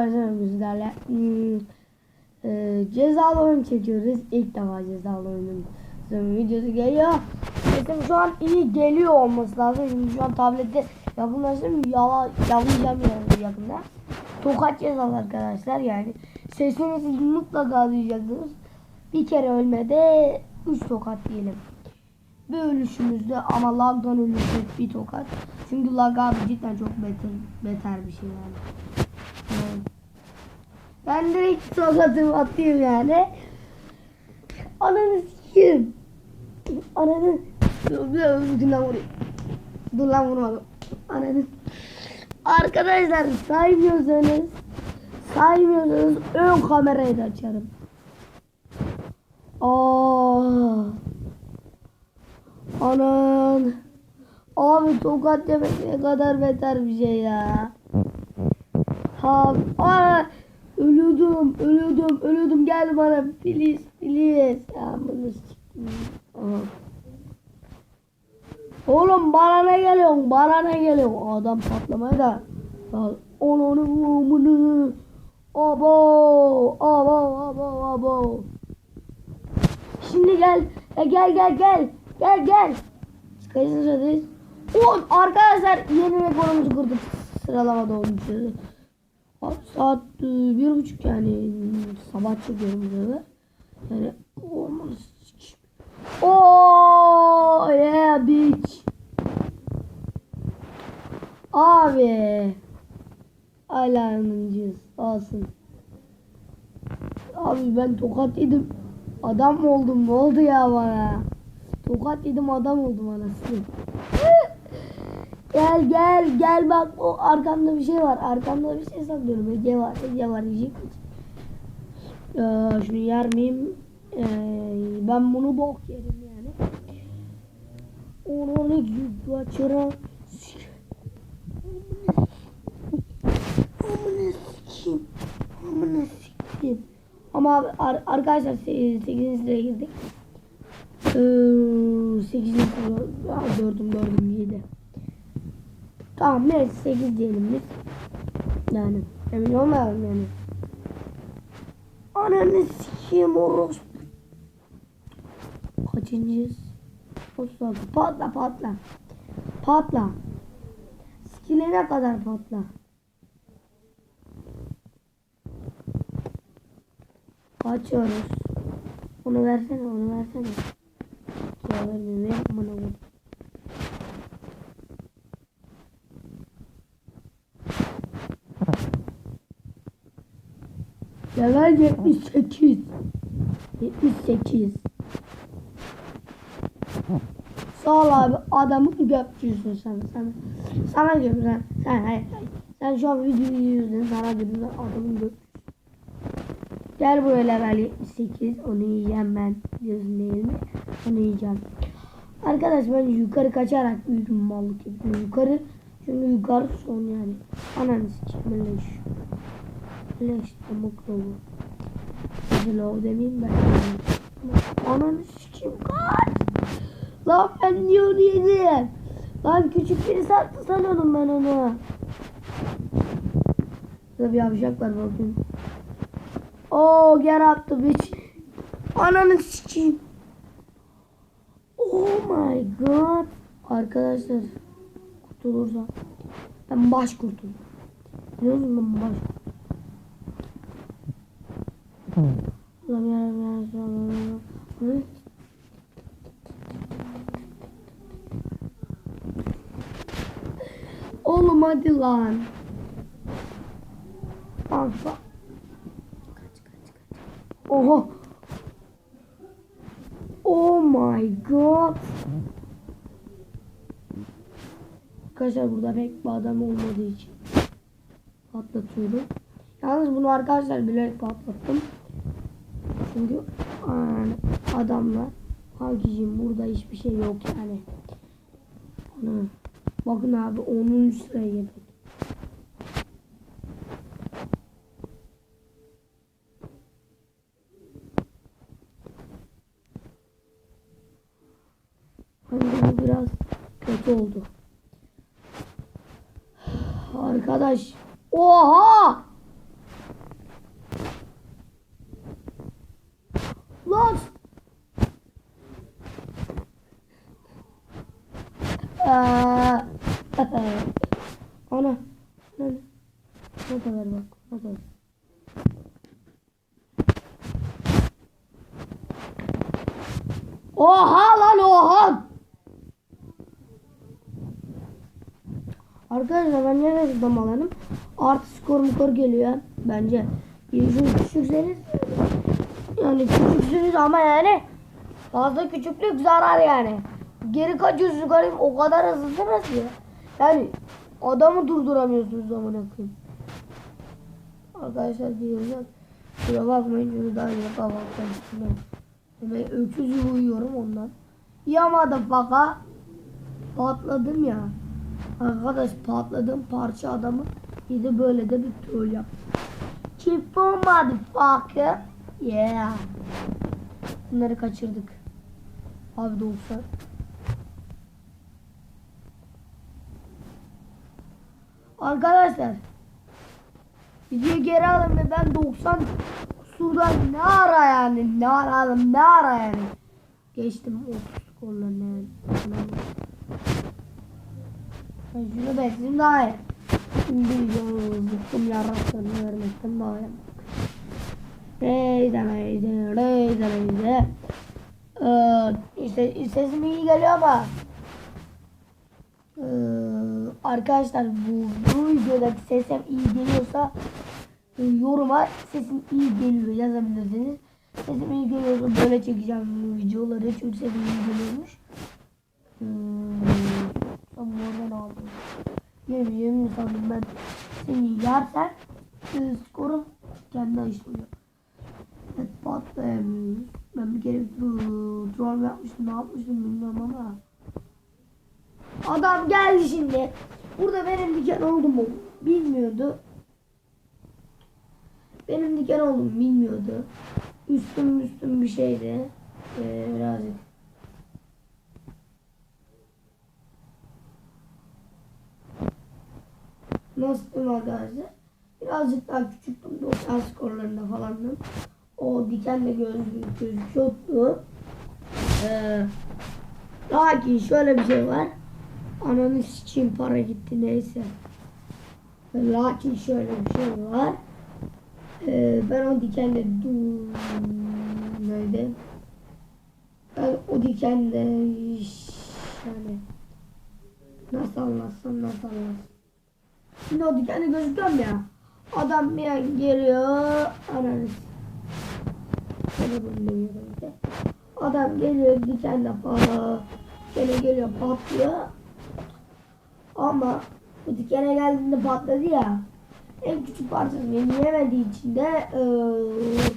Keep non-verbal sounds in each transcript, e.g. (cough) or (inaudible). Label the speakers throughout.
Speaker 1: arkadaşlar bizlerle hmm, e, cezalı oyun çekiyoruz. İlk defa cezalı oyunun videosu geliyor. Sesim şu an iyi geliyor olması lazım. Şimdi şu an tablette yakınlaştım. Yala, yalayacağım yani yakında. Tokat cezalı arkadaşlar yani. Sesinizi mutlaka duyacaksınız. Bir kere ölmede 3 tokat diyelim. Bir ölüşümüzde ama lagdan ölürsek bir tokat. Çünkü lag abi cidden çok beter, beter bir şey yani. Evet. Ben direkt tokatımı atayım yani. Ananı sikeyim. Ananı. Lan vurayım. Dur lan vurmadım. Ananı. Arkadaşlar saymıyorsanız saymıyorsanız ön kamerayı da açarım. Aa. Anan. Abi tokat demek ne kadar beter bir şey ya. Ha, aa, ölüyordum, ölüyordum, ölüyordum. Gel bana, please, please. Ya bunu. Oğlum bana ne geliyorsun? Bana ne geliyorsun? Adam patlamaya da. Ya, onu onu bunu. Abo, abo, abo, abo. Şimdi gel, e, gel, gel, gel, gel, gel. Kaçıncı sıradayız? O arkadaşlar yeni rekorumuzu kırdık. Sıralamada olmuşuz. Abi saat e, bir buçuk yani sabah çıkıyorum burada. Yani olmaz. Oh yeah bitch. Abi. Alarmıncıyız. Olsun. Abi ben tokat yedim. Adam oldum? Ne oldu ya bana? Tokat yedim adam oldum anasını. Gel gel gel bak o arkamda bir şey var. Arkamda bir şey saklıyorum. Ece var. Ece var. Yiyecek mi? Ee, şunu yer miyim? Ee, ben bunu bok yerim yani. Onu ne gibi açıra. Amına sikeyim. Amına sikeyim. Ama abi, ar- arkadaşlar 8. sıraya girdik. Ee, 8. sıra 4'üm 4'üm 7. Tamam neyse 8 diyelim biz. Yani emin olmayalım yani. Ananı sikeyim orospu. Kaçıncıyız? 36. Patla patla. Patla. Sikilene kadar patla. Kaçıyoruz. Onu versene, onu versene. Ya verme, ver bana bunu. Level 78. 78. Sağ ol abi adamın göpçüsün sen. Sen sana diyorum sen. Sen hayır, hayır. Sen şu an videoyu izliyorsun sana diyorum sen adamın göpçüsün. Gel buraya level 78. Onu yiyeceğim ben. Diyorsun değil mi? Onu yiyeceğim. Arkadaş ben yukarı kaçarak büyüdüm mallık yapıyorum. Yukarı çünkü yukarı son yani. Ananı sikeyim leş. Leş pamuk dolu. Hello demeyeyim ben. Ananı sikeyim kaç. Lan ben niye onu yedim? Lan küçük biri sattı sanıyordum ben onu. Burada bir yavşak var bakayım. Oh get up the bitch. Ananı sikeyim. Oh my god. Arkadaşlar kurtulursa ben baş kurtuldum. Biliyor musun ben baş Allah'ım Oğlum hadi lan. Bak bak. Oha. Oh my god. Arkadaşlar burada pek bir adam olmadığı için patlatıyorum. Yalnız bunu arkadaşlar bilerek patlattım. Çünkü yani adamlar Hakicim burada hiçbir şey yok yani. Ana. Bakın abi 10. sıraya geldik. Hani bu biraz kötü oldu. Arkadaş. Oha! Sus. Aa. Ana. Ne? Kadar bak. Kadar. Oha lan oha. Arkadaşlar ben yine reklam alalım. Artı skor mukor geliyor bence. Yüzün küçükseniz yani küçüksünüz ama yani fazla küçüklük zarar yani. Geri kaç yüz yukarı o kadar hızlısınız ki. Yani adamı durduramıyorsunuz zaman koyayım. Arkadaşlar diyeceğim. Kusura bakmayın şunu daha yine kahvaltıdan çıkmıyorum. Demek öküz gibi uyuyorum ondan. Yamadım faka. Patladım ya. Arkadaş patladım parça adamı. Bir böyle de bir troll yap. Keep on motherfucker. Yeah. Bunları kaçırdık. Abi 90. Arkadaşlar. Videoyu geri alın ve ben 90 sudan ne ara yani ne aradım ne ara yani. Geçtim 30 skorlarını yani. Ben şunu bekleyeyim daha iyi. Şimdi bıktım yarraklarını vermekten daha iyi. Reyden reyden reyden reyden. Ee, işte sesim iyi geliyor ama ee, arkadaşlar bu, bu videodaki sesim iyi geliyorsa e, yoruma sesim iyi geliyor yazabilirsiniz. Sesim iyi geliyorsa böyle çekeceğim bu videoları çünkü sesim iyi geliyormuş. Tam oradan aldım. Yemin yemin sandım ben seni yersen e, skorum kendi açılıyor. Evet patlayamıyoruz. Ben bir kere troll yapmıştım ne yapmıştım bilmiyorum ama. Adam geldi şimdi. Burada benim diken oldum mu bilmiyordu. Benim diken oldum bilmiyordu. Üstüm üstüm bir şeydi. Ee, birazcık. Nasıldım arkadaşlar? Birazcık daha küçüktüm. 90 skorlarında falandım. O dikenle göz, gözüküyordu. Ee, lakin şöyle bir şey var. Ananı için para gitti neyse. Lakin şöyle bir şey var. Ee, ben o dikenle neydi? Ben o dikenle yani nasıl anlatsam nasıl anlatsam. Şimdi o dikenle gözüküyorum ya. Adam bir geliyor. Ananı. Adam geliyor dikenle falan. Gene geliyor patlıyor. Ama bu dikene geldiğinde patladı ya. En küçük parçasını yemediği için de eee,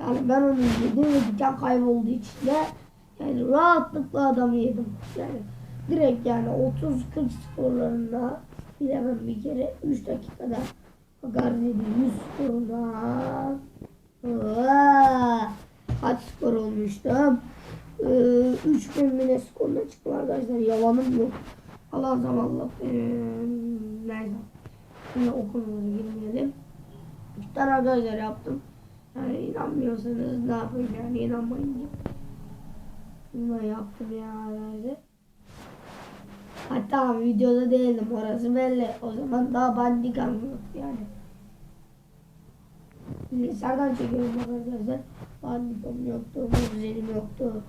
Speaker 1: yani ben onu yedim ve diken kaybolduğu için de yani rahatlıkla adamı yedim. Yani direkt yani 30-40 skorlarında bilemem bir kere 3 dakikada Garnedi 100 skorunda Aa, kaç skor olmuştum? Ee, 3000 mine skoruna çıktım arkadaşlar. Yalanım yok. Allah zamanla ee, neyse. Şimdi okulumuza girmeyelim. Tane arkadaşlar yaptım. Yani inanmıyorsanız ne yapayım yani inanmayın. Bunu yaptım ya herhalde. Hatta videoda değildim orası belli. O zaman daha bandikam yok yani. Bilgisayardan çekiyorum arkadaşlar. Bandikam yoktu, muzelim yoktu.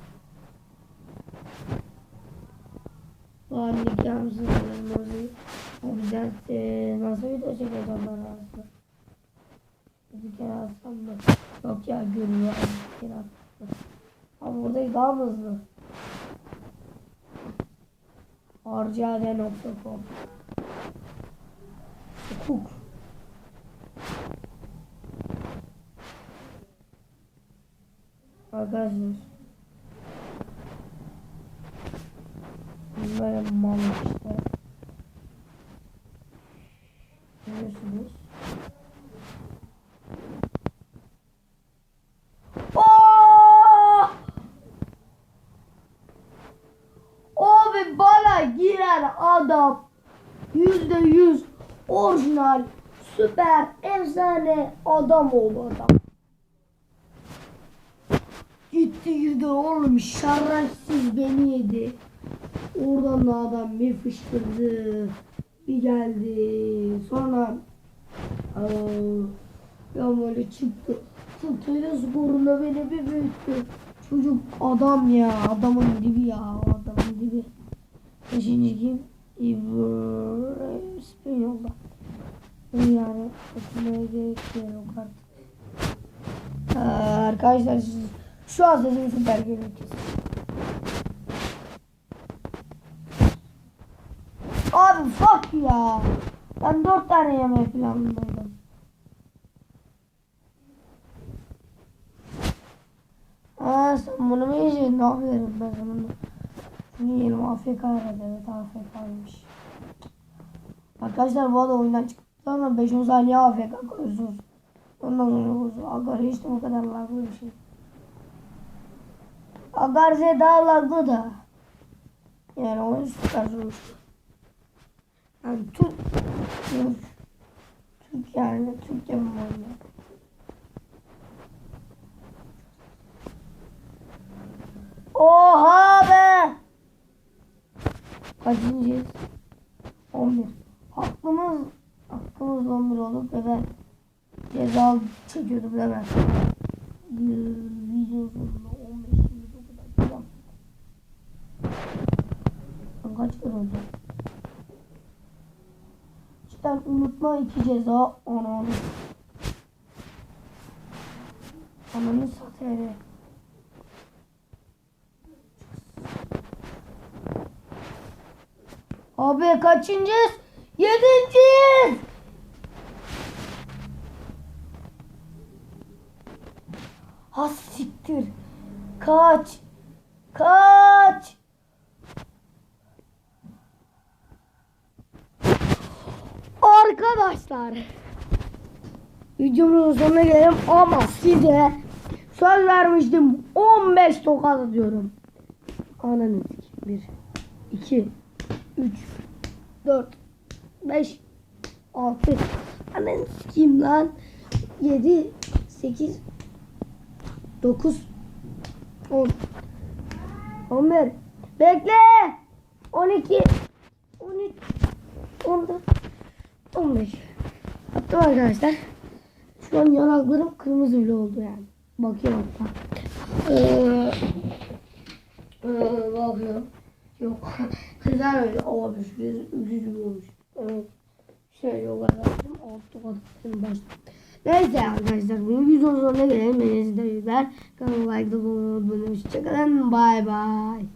Speaker 1: Bandikam sınırım muzelim. O yüzden e, nasıl video çekeceğim ben aslında. Bir kere atsam mı? Yok ya görüyor. Bir kere atsam. Ama burada daha hızlı? Harcade.com Hukuk Arkadaşlar Böyle mal işte Görüyorsunuz Oo! Abi bana adam yüzde yüz orijinal süper efsane adam oldu adam. Gitti girdi oğlum şerefsiz beni yedi. Oradan da adam bir fışkırdı. Bir geldi. Sonra aa, ya böyle çıktı. Tutuyla skorunda beni bir büyüttü. Çocuk adam ya. Adamın dibi ya. Adamın dibi. Beşinci kim? İbrahim İspanyol'da. Yani okumaya gerek yok artık. Ee, arkadaşlar siz şu an sesimi süper görüntüsü. Abi fuck ya. Ben dört tane yemeği planlıyordum. Aa sen bunu mu yiyeceksin? Ne yapıyorum ben bunu? Yiyelim. AFK herhalde. Evet AFK'ymış. Arkadaşlar bu arada oyundan çıktıktan sonra 5-10 saniye AFK koyuyorsunuz. Ondan sonra bozuyor. Agar hiç de bu kadar laglı bir şey. Agar Z daha laglı da. Yani oyun süper zor. Yani Türk Türk Türk yani Türk yapımı oyunu. Oha be! Kaçıncıyız? 11. Hakkımız hakkımız 11 olup ve ben ceza çekiyordum mi? Video sonunda 15 29 atacağım. Ben kaç kere olacak? Cidden unutma iki ceza onu onu. Ananı satayım. Abi kaçıncıyız? Yedinciyiz. Ha siktir. Kaç. Kaç. Arkadaşlar. Videomuzun sonuna gelelim ama size söz vermiştim 15 tokat atıyorum. Ananı. 1 2 3 4 5 6 Ananı sikeyim lan. 7 8 9 10 11 Bekle. 12 13 14 15 Attım arkadaşlar. Şu an yanaklarım kırmızı bile oldu yani. Bakıyorum. Ee, ee, Bakıyorum Yok (laughs) Kızlar öyle olmuş Üzücü olmuş Evet Şey yok arkadaşım Altı kadar başta Neyse arkadaşlar bu videonun sonuna gelelim. Beni izlediğiniz için kanalıma like, abone olmayı unutmayın. Hoşçakalın. Bye bye.